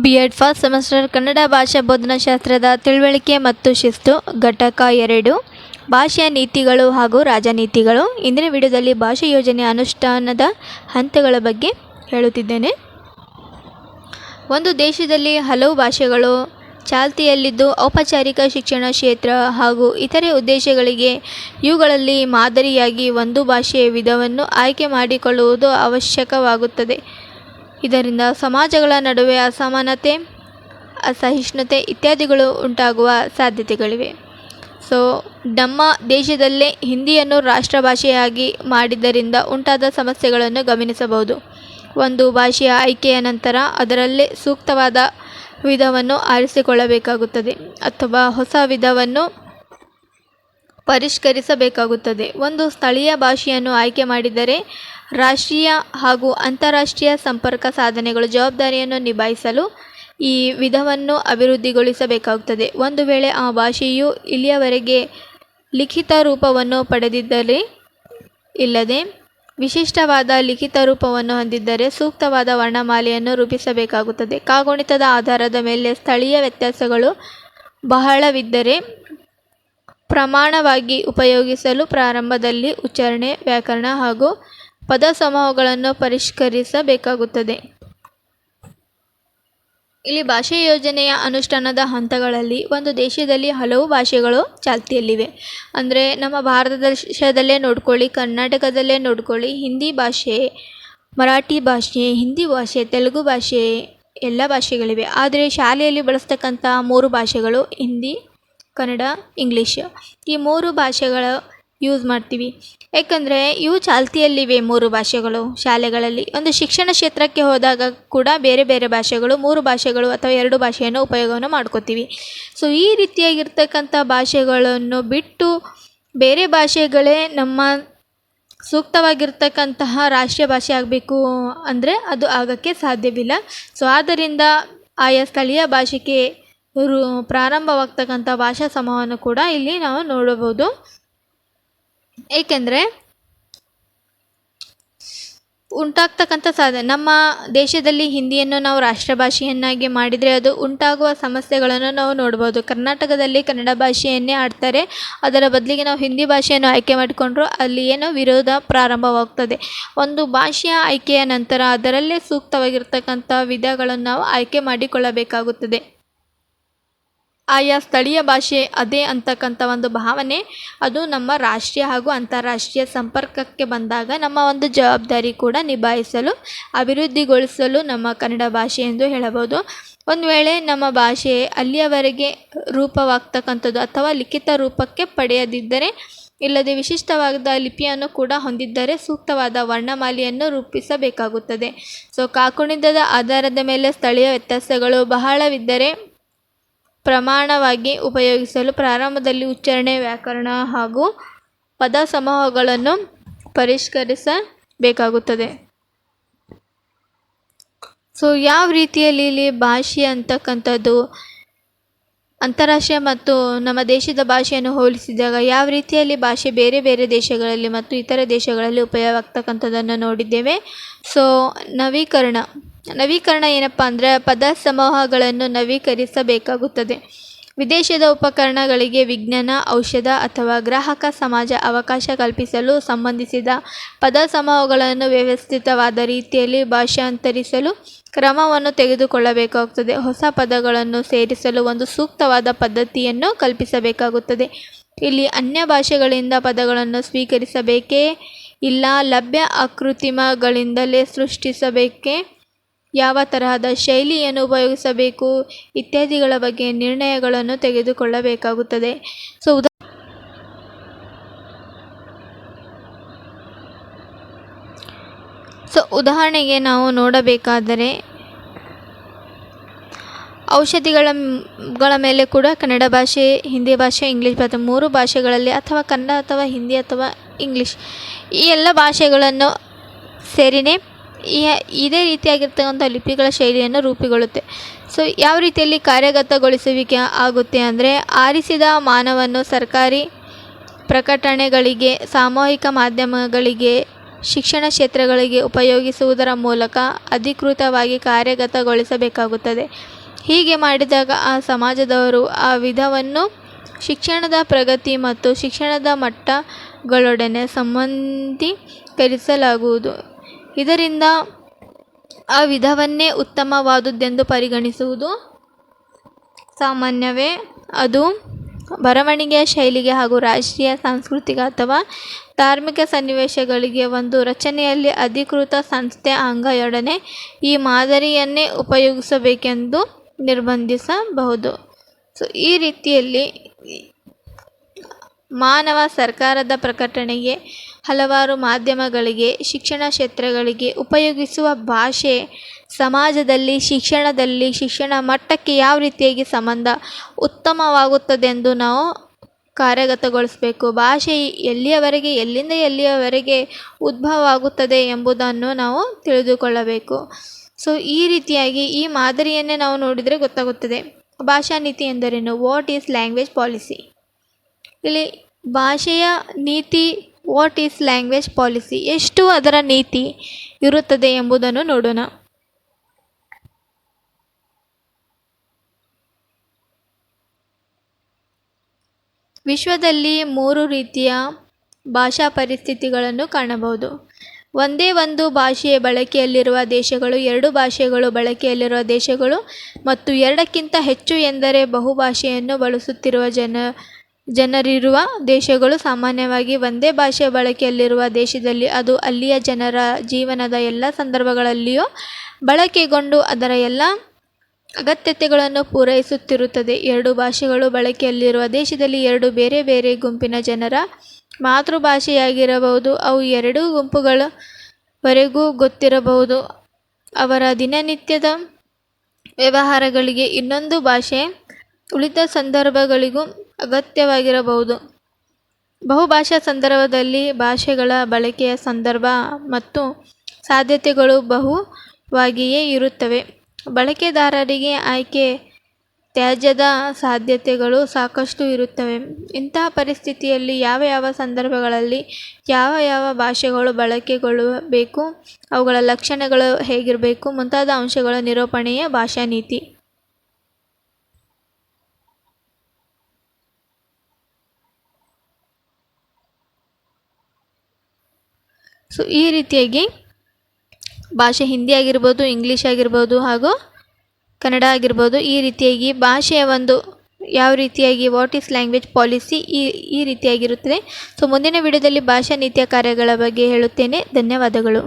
B Ed first semester Kannada ಭಾಷಾ ಬೋಧನಾಶಾಸ್ತ್ರದ ತಿಳುವಳಿಕೆ ಮತ್ತು ಶಿಸ್ತು, ಘಟಕ ಎರಡು ಭಾಷೆಯ ನೀತಿಗಳು ಹಾಗೂ ರಾಜನೀತಿಗಳು. ಇಂದಿನ ವಿಡಿಯೋದಲ್ಲಿ ಭಾಷೆ ಯೋಜನೆ ಅನುಷ್ಠಾನದ ಹಂತಗಳ ಬಗ್ಗೆ ಹೇಳುತ್ತಿದ್ದೇನೆ. ಒಂದು ದೇಶದಲ್ಲಿ ಹಲವು ಭಾಷೆಗಳು ಚಾಲ್ತಿಯಲ್ಲಿದ್ದು ಔಪಚಾರಿಕ ಶಿಕ್ಷಣ ಕ್ಷೇತ್ರ ಹಾಗೂ ಇತರೆ ಉದ್ದೇಶಗಳಿಗೆ ಇವುಗಳಲ್ಲಿ ಮಾದರಿಯಾಗಿ ಒಂದು ಭಾಷೆಯ ವಿಧವನ್ನು ಆಯ್ಕೆ ಮಾಡಿಕೊಳ್ಳುವುದು ಅವಶ್ಯಕವಾಗುತ್ತದೆ. ಇದರಿಂದ ಸಮಾಜಗಳ ನಡುವೆ ಅಸಮಾನತೆ, ಅಸಹಿಷ್ಣುತೆ ಇತ್ಯಾದಿಗಳು ಉಂಟಾಗುವ ಸಾಧ್ಯತೆಗಳಿವೆ. ಸೊ ನಮ್ಮ ದೇಶದಲ್ಲೇ ಹಿಂದಿಯನ್ನು ರಾಷ್ಟ್ರಭಾಷೆಯಾಗಿ ಮಾಡಿದ್ದರಿಂದ ಉಂಟಾದ ಸಮಸ್ಯೆಗಳನ್ನು ಗಮನಿಸಬಹುದು. ಒಂದು ಭಾಷೆಯ ಆಯ್ಕೆಯ ನಂತರ ಅದರಲ್ಲೇ ಸೂಕ್ತವಾದ ವಿಧವನ್ನು ಆರಿಸಿಕೊಳ್ಳಬೇಕಾಗುತ್ತದೆ. ಅಥವಾ ಹೊಸ ವಿಧವನ್ನು ಪರಿಷ್ಕರಿಸಬೇಕಾಗುತ್ತದೆ. ಒಂದು ಸ್ಥಳೀಯ ಭಾಷೆಯನ್ನು ಆಯ್ಕೆ ಮಾಡಿದರೆ ರಾಷ್ಟ್ರೀಯ ಹಾಗೂ ಅಂತಾರಾಷ್ಟ್ರೀಯ ಸಂಪರ್ಕ ಸಾಧನೆಗಳು ಜವಾಬ್ದಾರಿಯನ್ನು ನಿಭಾಯಿಸಲು ಈ ವಿಧವನ್ನು ಅಭಿವೃದ್ಧಿಗೊಳಿಸಬೇಕಾಗುತ್ತದೆ. ಒಂದು ವೇಳೆ ಆ ಭಾಷೆಯು ಇಲ್ಲಿಯವರೆಗೆ ಲಿಖಿತ ರೂಪವನ್ನು ಪಡೆದಿದ್ದರೆ ಇಲ್ಲದೆ ವಿಶಿಷ್ಟವಾದ ಲಿಖಿತ ರೂಪವನ್ನು ಹೊಂದಿದ್ದರೆ ಸೂಕ್ತವಾದ ವರ್ಣಮಾಲೆಯನ್ನು ರೂಪಿಸಬೇಕಾಗುತ್ತದೆ. ಕಾಗುಣಿತದ ಆಧಾರದ ಮೇಲೆ ಸ್ಥಳೀಯ ವ್ಯತ್ಯಾಸಗಳು ಬಹಳವಿದ್ದರೆ ಪ್ರಮಾಣವಾಗಿ ಉಪಯೋಗಿಸಲು ಪ್ರಾರಂಭದಲ್ಲಿ ಉಚ್ಚಾರಣೆ, ವ್ಯಾಕರಣ ಹಾಗೂ ಪದ ಸಮೂಹಗಳನ್ನು ಪರಿಷ್ಕರಿಸಬೇಕಾಗುತ್ತದೆ. ಇಲ್ಲಿ ಭಾಷೆ ಯೋಜನೆಯ ಅನುಷ್ಠಾನದ ಹಂತಗಳಲ್ಲಿ ಒಂದು ದೇಶದಲ್ಲಿ ಹಲವು ಭಾಷೆಗಳು ಚಾಲ್ತಿಯಲ್ಲಿವೆ. ಅಂದರೆ ನಮ್ಮ ಭಾರತ ದೇಶದಲ್ಲೇ ನೋಡ್ಕೊಳ್ಳಿ, ಕರ್ನಾಟಕದಲ್ಲೇ ನೋಡ್ಕೊಳ್ಳಿ, ಹಿಂದಿ ಭಾಷೆ, ಮರಾಠಿ ಭಾಷೆ, ಹಿಂದಿ ಭಾಷೆ, ತೆಲುಗು ಭಾಷೆ, ಎಲ್ಲ ಭಾಷೆಗಳಿವೆ. ಆದರೆ ಶಾಲೆಯಲ್ಲಿ ಬಳಸ್ತಕ್ಕಂಥ ಮೂರು ಭಾಷೆಗಳು ಹಿಂದಿ ಕನ್ನಡ, ಇಂಗ್ಲೀಷ್ ಈ ಮೂರು ಭಾಷೆಗಳ ಯೂಸ್ ಮಾಡ್ತೀವಿ. ಯಾಕಂದರೆ ಇವು ಚಾಲ್ತಿಯಲ್ಲಿವೆ ಮೂರು ಭಾಷೆಗಳು. ಶಾಲೆಗಳಲ್ಲಿ ಒಂದು ಶಿಕ್ಷಣ ಕ್ಷೇತ್ರಕ್ಕೆ ಹೋದಾಗ ಕೂಡ ಬೇರೆ ಬೇರೆ ಭಾಷೆಗಳು, ಮೂರು ಭಾಷೆಗಳು ಅಥವಾ ಎರಡು ಭಾಷೆಯನ್ನು ಉಪಯೋಗವನ್ನು ಮಾಡ್ಕೋತೀವಿ. ಸೊ ಈ ರೀತಿಯಾಗಿರ್ತಕ್ಕಂಥ ಭಾಷೆಗಳನ್ನು ಬಿಟ್ಟು ಬೇರೆ ಭಾಷೆಗಳೇ ನಮ್ಮ ಸೂಕ್ತವಾಗಿರ್ತಕ್ಕಂತಹ ರಾಷ್ಟ್ರೀಯ ಭಾಷೆ ಆಗಬೇಕು ಅಂದರೆ ಅದು ಆಗೋಕ್ಕೆ ಸಾಧ್ಯವಿಲ್ಲ. ಸೊ ಆದ್ದರಿಂದ ಆಯಾ ಸ್ಥಳೀಯ ಭಾಷೆಗೆ ರು, ಪ್ರಾರಂಭವಾಗ್ತಕ್ಕಂಥ ಭಾಷಾ ಸಮೂಹವನ್ನು ಕೂಡ ಇಲ್ಲಿ ನಾವು ನೋಡಬಹುದು. ಏಕೆಂದರೆ ಉಂಟಾಗ್ತಕ್ಕಂಥ ಸಾಧ ನಮ್ಮ ದೇಶದಲ್ಲಿ ಹಿಂದಿಯನ್ನು ನಾವು ರಾಷ್ಟ್ರಭಾಷೆಯನ್ನಾಗಿ ಮಾಡಿದರೆ ಅದು ಉಂಟಾಗುವ ಸಮಸ್ಯೆಗಳನ್ನು ನಾವು ನೋಡ್ಬೋದು ಕರ್ನಾಟಕದಲ್ಲಿ ಕನ್ನಡ ಭಾಷೆಯನ್ನೇ ಆಡ್ತಾರೆ, ಅದರ ಬದಲಿಗೆ ನಾವು ಹಿಂದಿ ಭಾಷೆಯನ್ನು ಆಯ್ಕೆ ಮಾಡಿಕೊಂಡ್ರು ಅಲ್ಲಿ ಏನೋ ವಿರೋಧ ಪ್ರಾರಂಭವಾಗ್ತದೆ. ಒಂದು ಭಾಷೆಯ ಆಯ್ಕೆಯ ನಂತರ ಅದರಲ್ಲೇ ಸೂಕ್ತವಾಗಿರ್ತಕ್ಕಂಥ ವಿಧಗಳನ್ನು ನಾವು ಆಯ್ಕೆ ಮಾಡಿಕೊಳ್ಳಬೇಕಾಗುತ್ತದೆ. ಆಯಾ ಸ್ಥಳೀಯ ಭಾಷೆ ಅದೇ ಅಂತಕ್ಕಂಥ ಒಂದು ಭಾವನೆ. ಅದು ನಮ್ಮ ರಾಷ್ಟ್ರೀಯ ಹಾಗೂ ಅಂತಾರಾಷ್ಟ್ರೀಯ ಸಂಪರ್ಕಕ್ಕೆ ಬಂದಾಗ ನಮ್ಮ ಒಂದು ಜವಾಬ್ದಾರಿ ಕೂಡ ನಿಭಾಯಿಸಲು, ಅಭಿವೃದ್ಧಿಗೊಳಿಸಲು ನಮ್ಮ ಕನ್ನಡ ಭಾಷೆ ಎಂದು ಹೇಳಬಹುದು. ಒಂದು ವೇಳೆ ನಮ್ಮ ಭಾಷೆ ಅಲ್ಲಿಯವರೆಗೆ ರೂಪವಾಗ್ತಕ್ಕಂಥದ್ದು ಅಥವಾ ಲಿಖಿತ ರೂಪಕ್ಕೆ ಪಡೆಯದಿದ್ದರೆ, ಇಲ್ಲದೆ ವಿಶಿಷ್ಟವಾದ ಲಿಪಿಯನ್ನು ಕೂಡ ಹೊಂದಿದ್ದರೆ ಸೂಕ್ತವಾದ ವರ್ಣಮಾಲೆಯನ್ನು ರೂಪಿಸಬೇಕಾಗುತ್ತದೆ. ಸೊ, ಕಾಕುಣಿತದ ಆಧಾರದ ಮೇಲೆ ಸ್ಥಳೀಯ ವ್ಯತ್ಯಾಸಗಳು ಬಹಳವಿದ್ದರೆ ಪ್ರಮಾಣವಾಗಿ ಉಪಯೋಗಿಸಲು ಪ್ರಾರಂಭದಲ್ಲಿ ಉಚ್ಚಾರಣೆ ವ್ಯಾಕರಣ ಹಾಗೂ ಪದ ಸಮೂಹಗಳನ್ನು ಪರಿಷ್ಕರಿಸಬೇಕಾಗುತ್ತದೆ. ಸೊ ಯಾವ ರೀತಿಯಲ್ಲಿ ಇಲ್ಲಿ ಭಾಷೆ ಅಂತಕ್ಕಂಥದ್ದು, ಅಂತಾರಾಷ್ಟ್ರೀಯ ಮತ್ತು ನಮ್ಮ ದೇಶದ ಭಾಷೆಯನ್ನು ಹೋಲಿಸಿದಾಗ ಯಾವ ರೀತಿಯಲ್ಲಿ ಭಾಷೆ ಬೇರೆ ಬೇರೆ ದೇಶಗಳಲ್ಲಿ ಮತ್ತು ಇತರ ದೇಶಗಳಲ್ಲಿ ಉಪಯೋಗ ಆಗ್ತಕ್ಕಂಥದ್ದನ್ನು ನೋಡಿದ್ದೇವೆ. ಸೊ ನವೀಕರಣ. ನವೀಕರಣ ಏನಪ್ಪ ಅಂದರೆ ಪದ ಸಮೂಹಗಳನ್ನು ನವೀಕರಿಸಬೇಕಾಗುತ್ತದೆ. ವಿದೇಶದ ಉಪಕರಣಗಳಿಗೆ ವಿಜ್ಞಾನ, ಔಷಧ ಅಥವಾ ಗ್ರಾಹಕ ಸಮಾಜ ಅವಕಾಶ ಕಲ್ಪಿಸಲು ಸಂಬಂಧಿಸಿದ ಪದ ಸಮೂಹಗಳನ್ನು ವ್ಯವಸ್ಥಿತವಾದ ರೀತಿಯಲ್ಲಿ ಭಾಷಾಂತರಿಸಲು ಕ್ರಮವನ್ನು ತೆಗೆದುಕೊಳ್ಳಬೇಕಾಗುತ್ತದೆ. ಹೊಸ ಪದಗಳನ್ನು ಸೇರಿಸಲು ಒಂದು ಸೂಕ್ತವಾದ ಪದ್ಧತಿಯನ್ನು ಕಲ್ಪಿಸಬೇಕಾಗುತ್ತದೆ. ಇಲ್ಲಿ ಅನ್ಯ ಭಾಷೆಗಳಿಂದ ಪದಗಳನ್ನು ಸ್ವೀಕರಿಸಬೇಕೇ ಇಲ್ಲ, ಲಭ್ಯ ಅಕೃತಿಮಗಳಿಂದಲೇ ಸೃಷ್ಟಿಸಬೇಕೇ ಯಾವ ತರಹದ ಶೈಲಿಯನ್ನು ಉಪಯೋಗಿಸಬೇಕು ಇತ್ಯಾದಿಗಳ ಬಗ್ಗೆ ನಿರ್ಣಯಗಳನ್ನು ತೆಗೆದುಕೊಳ್ಳಬೇಕಾಗುತ್ತದೆ. ಸೊ ಉದಾ ಸೊ ಉದಾಹರಣೆಗೆ ನಾವು ನೋಡಬೇಕಾದರೆ ಔಷಧಿಗಳ ಗಳ ಮೇಲೆ ಕೂಡ ಕನ್ನಡ ಭಾಷೆ, ಹಿಂದಿ ಭಾಷೆ, ಇಂಗ್ಲೀಷ್ ಭಾಷೆ ಮೂರು ಭಾಷೆಗಳಲ್ಲಿ ಅಥವಾ ಕನ್ನಡ ಅಥವಾ ಹಿಂದಿ ಅಥವಾ ಇಂಗ್ಲೀಷ್ ಈ ಎಲ್ಲ ಭಾಷೆಗಳನ್ನು ಸೇರಿನೇ ಇದೇ ರೀತಿಯಾಗಿರ್ತಕ್ಕಂಥ ಲಿಪಿಗಳ ಶೈಲಿಯನ್ನು ರೂಪುಗೊಳ್ಳುತ್ತೆ. ಸೊ ಯಾವ ರೀತಿಯಲ್ಲಿ ಕಾರ್ಯಗತಗೊಳಿಸುವಿಕೆ ಆಗುತ್ತೆ ಅಂದರೆ, ಆರಿಸಿದ ಮಾನವನ್ನು ಸರ್ಕಾರಿ ಪ್ರಕಟಣೆಗಳಿಗೆ, ಸಾಮೂಹಿಕ ಮಾಧ್ಯಮಗಳಿಗೆ, ಶಿಕ್ಷಣ ಕ್ಷೇತ್ರಗಳಿಗೆ ಉಪಯೋಗಿಸುವುದರ ಮೂಲಕ ಅಧಿಕೃತವಾಗಿ ಕಾರ್ಯಗತಗೊಳಿಸಬೇಕಾಗುತ್ತದೆ. ಹೀಗೆ ಮಾಡಿದಾಗ ಆ ಸಮಾಜದವರು ಆ ವಿಧವನ್ನು ಶಿಕ್ಷಣದ ಪ್ರಗತಿ ಮತ್ತು ಶಿಕ್ಷಣದ ಮಟ್ಟಗಳೊಡನೆ ಸಂಬಂಧೀಕರಿಸಲಾಗುವುದು. ಇದರಿಂದ ಆ ವಿಧವನ್ನೇ ಉತ್ತಮವಾದುದೆಂದು ಪರಿಗಣಿಸುವುದು ಸಾಮಾನ್ಯವೇ. ಅದು ಬರವಣಿಗೆಯ ಶೈಲಿಗೆ ಹಾಗೂ ರಾಷ್ಟ್ರೀಯ ಸಾಂಸ್ಕೃತಿಕ ಅಥವಾ ಧಾರ್ಮಿಕ ಸನ್ನಿವೇಶಗಳಿಗೆ ಒಂದು ರಚನೆಯಲ್ಲಿ ಅಧಿಕೃತ ಸಂಸ್ಥೆ ಅಂಗಯೊಡನೆ ಈ ಮಾದರಿಯನ್ನೇ ಉಪಯೋಗಿಸಬೇಕೆಂದು ನಿರ್ಬಂಧಿಸಬಹುದು. ಸೊ ಈ ರೀತಿಯಲ್ಲಿ ಮಾನವ ಸರ್ಕಾರದ ಪ್ರಕಟಣೆಗೆ ಹಲವಾರು ಮಾಧ್ಯಮಗಳಿಗೆ, ಶಿಕ್ಷಣ ಕ್ಷೇತ್ರಗಳಿಗೆ ಉಪಯೋಗಿಸುವ ಭಾಷೆ ಸಮಾಜದಲ್ಲಿ, ಶಿಕ್ಷಣದಲ್ಲಿ, ಶಿಕ್ಷಣ ಮಟ್ಟಕ್ಕೆ ಯಾವ ರೀತಿಯಾಗಿ ಸಂಬಂಧ ಉತ್ತಮವಾಗುತ್ತದೆಂದು ನಾವು ಕಾರ್ಯಗತಗೊಳಿಸಬೇಕು. ಭಾಷೆ ಎಲ್ಲಿಯವರೆಗೆ, ಎಲ್ಲಿಂದ ಎಲ್ಲಿಯವರೆಗೆ ಉದ್ಭವ ಆಗುತ್ತದೆ ಎಂಬುದನ್ನು ನಾವು ತಿಳಿದುಕೊಳ್ಳಬೇಕು. ಸೊ, ಈ ರೀತಿಯಾಗಿ ಈ ಮಾದರಿಯನ್ನೇ ನಾವು ನೋಡಿದರೆ ಗೊತ್ತಾಗುತ್ತದೆ. ಭಾಷಾ ನೀತಿ ಎಂದರೇನು? ವಾಟ್ ಈಸ್ ಲ್ಯಾಂಗ್ವೇಜ್ ಪಾಲಿಸಿ ಇಲ್ಲಿ ಭಾಷೆಯ ನೀತಿ ವಾಟ್ ಈಸ್ ಲ್ಯಾಂಗ್ವೇಜ್ ಪಾಲಿಸಿ ಎಷ್ಟು ಅದರ ನೀತಿ ಇರುತ್ತದೆ ಎಂಬುದನ್ನು ನೋಡೋಣ. ವಿಶ್ವದಲ್ಲಿ ಮೂರು ರೀತಿಯ ಭಾಷಾ ಪರಿಸ್ಥಿತಿಗಳನ್ನು ಕಾಣಬಹುದು. ಒಂದೇ ಒಂದು ಭಾಷೆಯ ಬಳಕೆಯಲ್ಲಿರುವ ದೇಶಗಳು, ಎರಡು ಭಾಷೆಗಳು ಬಳಕೆಯಲ್ಲಿರುವ ದೇಶಗಳು, ಮತ್ತು ಎರಡಕ್ಕಿಂತ ಹೆಚ್ಚು ಎಂದರೆ ಬಹುಭಾಷೆಯನ್ನು ಬಳಸುತ್ತಿರುವ ಜನ ಜನರಿರುವ ದೇಶಗಳು ಸಾಮಾನ್ಯವಾಗಿ ಒಂದೇ ಭಾಷೆ ಬಳಕೆಯಲ್ಲಿರುವ ದೇಶದಲ್ಲಿ ಅದು ಅಲ್ಲಿಯ ಜನರ ಜೀವನದ ಎಲ್ಲ ಸಂದರ್ಭಗಳಲ್ಲಿಯೂ ಬಳಕೆಗೊಂಡು ಅದರ ಎಲ್ಲ ಅಗತ್ಯತೆಗಳನ್ನು ಪೂರೈಸುತ್ತಿರುತ್ತದೆ. ಎರಡು ಭಾಷೆಗಳು ಬಳಕೆಯಲ್ಲಿರುವ ದೇಶದಲ್ಲಿ ಎರಡು ಬೇರೆ ಬೇರೆ ಗುಂಪಿನ ಜನರ ಮಾತೃಭಾಷೆಯಾಗಿರಬಹುದು. ಅವು ಎರಡೂ ಗುಂಪುಗಳವರೆಗೂ ಗೊತ್ತಿರಬಹುದು. ಅವರ ದಿನನಿತ್ಯದ ವ್ಯವಹಾರಗಳಿಗೆ ಇನ್ನೊಂದು ಭಾಷೆ ಉಳಿದ ಸಂದರ್ಭಗಳಿಗೂ ಅಗತ್ಯವಾಗಿರಬಹುದು. ಬಹುಭಾಷಾ ಸಂದರ್ಭದಲ್ಲಿ ಭಾಷೆಗಳ ಬಳಕೆಯ ಸಂದರ್ಭ ಮತ್ತು ಸಾಧ್ಯತೆಗಳು ಬಹುವಾಗಿಯೇ ಇರುತ್ತವೆ. ಬಳಕೆದಾರರಿಗೆ ಆಯ್ಕೆ ತ್ಯಾಜ್ಯದ ಸಾಧ್ಯತೆಗಳು ಸಾಕಷ್ಟು ಇರುತ್ತವೆ. ಇಂತಹ ಪರಿಸ್ಥಿತಿಯಲ್ಲಿ ಯಾವ ಯಾವ ಸಂದರ್ಭಗಳಲ್ಲಿ ಯಾವ ಯಾವ ಭಾಷೆಗಳು ಬಳಕೆಗೊಳ್ಳಬೇಕು, ಅವುಗಳ ಲಕ್ಷಣಗಳು ಹೇಗಿರಬೇಕು, ಮುಂತಾದ ಅಂಶಗಳ ನಿರೂಪಣೆಯ ಭಾಷಾ ನೀತಿ ಸೊ ಈ ರೀತಿಯಾಗಿ ಭಾಷೆ ಹಿಂದಿ ಆಗಿರ್ಬೋದು ಇಂಗ್ಲೀಷ್ ಆಗಿರ್ಬೋದು ಹಾಗೂ ಕನ್ನಡ ಆಗಿರ್ಬೋದು, ಈ ರೀತಿಯಾಗಿ ಭಾಷೆಯ ಒಂದು ಯಾವ ರೀತಿಯಾಗಿ ವಾಟ್ ಈಸ್ ಲ್ಯಾಂಗ್ವೇಜ್ ಪಾಲಿಸಿ ಈ ಈ ರೀತಿಯಾಗಿರುತ್ತದೆ. ಸೊ ಮುಂದಿನ ವಿಡಿಯೋದಲ್ಲಿ ಭಾಷಾ ನೀತಿಯ ಕಾರ್ಯಗಳ ಬಗ್ಗೆ ಹೇಳುತ್ತೇನೆ. ಧನ್ಯವಾದಗಳು.